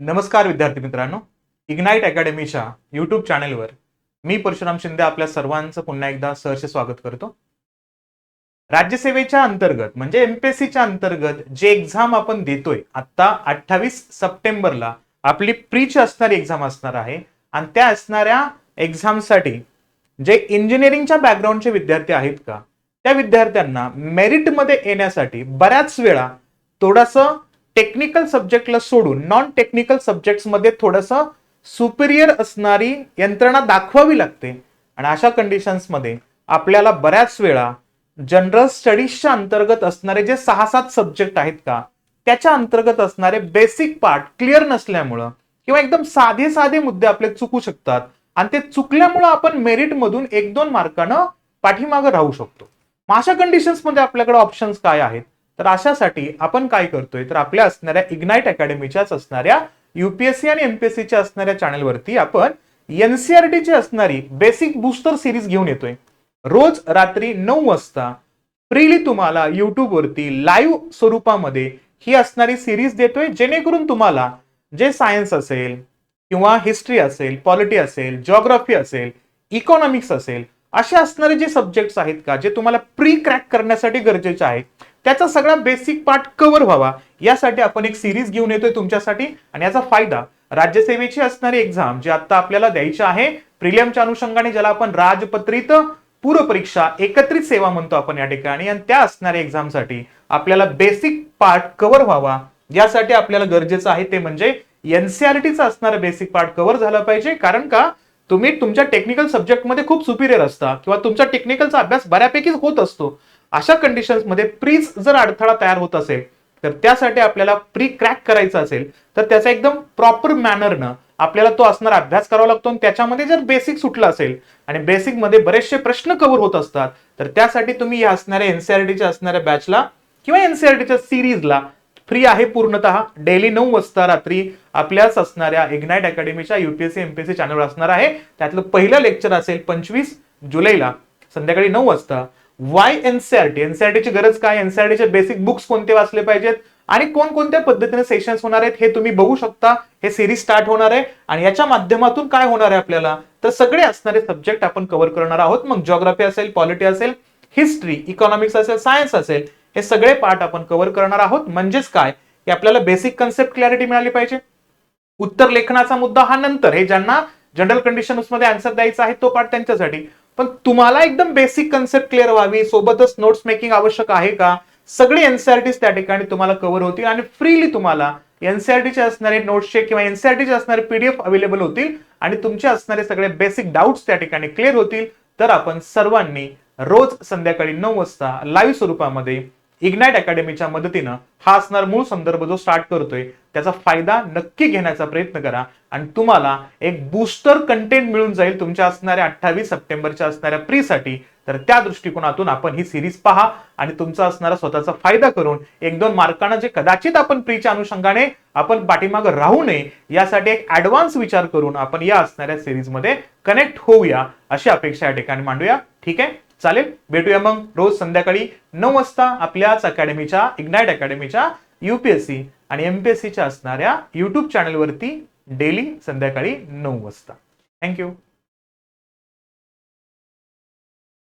नमस्कार विद्यार्थी मित्रांनो. इग्नाईट अकॅडमीच्या यूट्यूब चॅनेलवर मी परशुराम शिंदे आपल्या सर्वांचं पुन्हा एकदा सहर्ष स्वागत करतो. राज्यसेवेच्या अंतर्गत म्हणजे एमपीएससीच्या अंतर्गत जे एक्झाम आपण देतोय आता अठ्ठावीस सप्टेंबरला आपली प्रीच असणारी एक्झाम असणार आहे आणि त्या असणाऱ्या एक्झामसाठी जे इंजिनिअरिंगच्या बॅकग्राऊंडचे विद्यार्थी आहेत का त्या विद्यार्थ्यांना मेरिटमध्ये येण्यासाठी बऱ्याच वेळा थोडंसं टेक्निकल सब्जेक्टला सोडून नॉन टेक्निकल सब्जेक्ट्समध्ये थोडंसं सुपिरियर असणारी यंत्रणा दाखवावी लागते. आणि अशा कंडिशन्समध्ये आपल्याला बऱ्याच वेळा जनरल स्टडीजच्या अंतर्गत असणारे जे सहा सात सब्जेक्ट आहेत का त्याच्या अंतर्गत असणारे बेसिक पार्ट क्लिअर नसल्यामुळं किंवा एकदम साधे साधे मुद्दे आपले चुकू शकतात आणि ते चुकल्यामुळं आपण मेरिटमधून एक दोन मार्कानं पाठीमागं राहू शकतो. अशा कंडिशन्समध्ये आपल्याकडे ऑप्शन्स काय आहेत? तर अशासाठी आपण काय करतोय तर आपल्या असणाऱ्या इग्नाईट अकॅडमीच्याच असणाऱ्या युपीएससी आणि एमपीएससीच्या असणाऱ्या चॅनलवरती आपण एनसीआरटीची असणारी बेसिक बूस्टर सिरीज घेऊन येतोय. रोज रात्री नऊ वाजता फ्रीली तुम्हाला युट्यूबवरती लाईव्ह स्वरूपामध्ये ही असणारी सिरीज देतोय जेणेकरून तुम्हाला जे सायन्स असेल किंवा हिस्ट्री असेल पॉलिटी असेल जॉग्राफी असेल इकॉनॉमिक्स असेल असे असणारे जे सब्जेक्ट्स आहेत का जे तुम्हाला प्री क्रॅक करण्यासाठी गरजेचे आहे त्याचा सगळा बेसिक पार्ट कव्हर व्हावा. यासाठी आपण एक सिरीज घेऊन येतोय तुमच्यासाठी आणि याचा फायदा राज्यसेवेची असणारी एक्झाम जी आता आपल्याला द्यायची आहे प्रिलियमच्या अनुषंगाने ज्याला आपण राजपत्रित पूर्व परीक्षा एकत्रित सेवा म्हणतो आपण या ठिकाणी आणि त्या असणाऱ्या एक्झामसाठी आपल्याला बेसिक पार्ट कव्हर व्हावा. यासाठी आपल्याला गरजेचं आहे ते म्हणजे एनसीआरटीचा असणारा बेसिक पार्ट कव्हर झाला पाहिजे. कारण का? तुम्ही तुमच्या टेक्निकल सब्जेक्टमध्ये खूप सुपिरियर असता किंवा तुमचा टेक्निकलचा अभ्यास बऱ्यापैकी होत असतो. अशा कंडिशन्समध्ये प्रीज जर अडथळा तयार होत असेल तर त्यासाठी आपल्याला प्री क्रॅक करायचा असेल तर त्याचा एकदम प्रॉपर मॅनरनं आपल्याला तो असणारा अभ्यास करावा लागतो. आणि त्याच्यामध्ये जर बेसिक सुटला असेल आणि बेसिकमध्ये बरेचसे प्रश्न कव्हर होत असतात तर त्यासाठी तुम्ही या असणाऱ्या एनसीआरटीच्या असणाऱ्या बॅचला किंवा एनसीआरटीच्या सिरीजला फ्री आहे पूर्णतः. डेली नऊ वाजता रात्री आपल्याच असणाऱ्या इग्नाइट अकॅडमीच्या युपीएससी एमपीएससी चॅनलवर असणार आहे. त्यातलं पहिलं लेक्चर असेल पंचवीस जुलैला संध्याकाळी नऊ वाजता. वाय एनसीआरटी एनसीआरटीची गरज काय? एनसीआरटीचे बेसिक बुक्स कोणते वाचले पाहिजेत? आणि कोणकोणत्या पद्धतीने सेशन्स होणार आहेत हे तुम्ही बघू शकता. हे सिरीज स्टार्ट होणार आहे आणि याच्या माध्यमातून काय होणार आहे आपल्याला? तर सगळे असणारे सब्जेक्ट आपण कव्हर करणार आहोत. मग जॉग्राफी असेल पॉलिटी असेल हिस्ट्री इकॉनॉमिक्स असेल सायन्स असेल हे सगळे पार्ट आपण कव्हर करणार आहोत. म्हणजेच काय? की आपल्याला बेसिक कन्सेप्ट क्लॅरिटी मिळाली पाहिजे. उत्तर लेखनाचा मुद्दा हा नंतर हे ज्यांना जनरल कंडिशन्समध्ये आन्सर द्यायचा आहे तो पार्ट त्यांच्यासाठी. पण तुम्हाला एकदम बेसिक कन्सेप्ट क्लिअर व्हावी. सोबतच नोट्स मेकिंग आवश्यक आहे का? सगळे एनसीआरटी त्या ठिकाणी तुम्हाला कव्हर होतील आणि फ्रीली तुम्हाला एनसीआरटीचे असणारे नोट्सचे किंवा एनसीआरटीचे असणारे पीडीएफ अवेलेबल होतील आणि तुमचे असणारे सगळे बेसिक डाऊट्स त्या ठिकाणी क्लिअर होतील. तर आपण सर्वांनी रोज संध्याकाळी नऊ वाजता लाईव्ह स्वरूपामध्ये इग्नाइट अकॅडमीच्या मदतीनं हा असणार मूळ संदर्भ जो स्टार्ट करतोय त्याचा फायदा नक्की घेण्याचा प्रयत्न करा. आणि तुम्हाला एक बूस्टर कंटेंट मिळून जाईल तुमच्या असणाऱ्या अठ्ठावीस सप्टेंबरच्या असणाऱ्या प्रीसाठी तर त्या दृष्टिकोनातून आपण ही सिरीज पहा आणि तुमचा असणारा स्वतःचा फायदा करून एक दोन मार्कांना जे कदाचित आपण प्रीच्या अनुषंगाने आपण पाठीमागं राहू नये यासाठी एक ऍडव्हान्स विचार करून आपण या असणाऱ्या सिरीजमध्ये कनेक्ट होऊया अशी अपेक्षा या ठिकाणी मांडूया. ठीक आहे? चालेल भेटूया मग रोज संध्याकाळी नऊ वाजता आपल्याच अकॅडमीच्या इग्नाइट अकॅडमीच्या युपीएससी आणि एमपीएससीच्या असणाऱ्या युट्यूब चॅनलवरती डेली संध्याकाळी नऊ वाजता. थँक्यू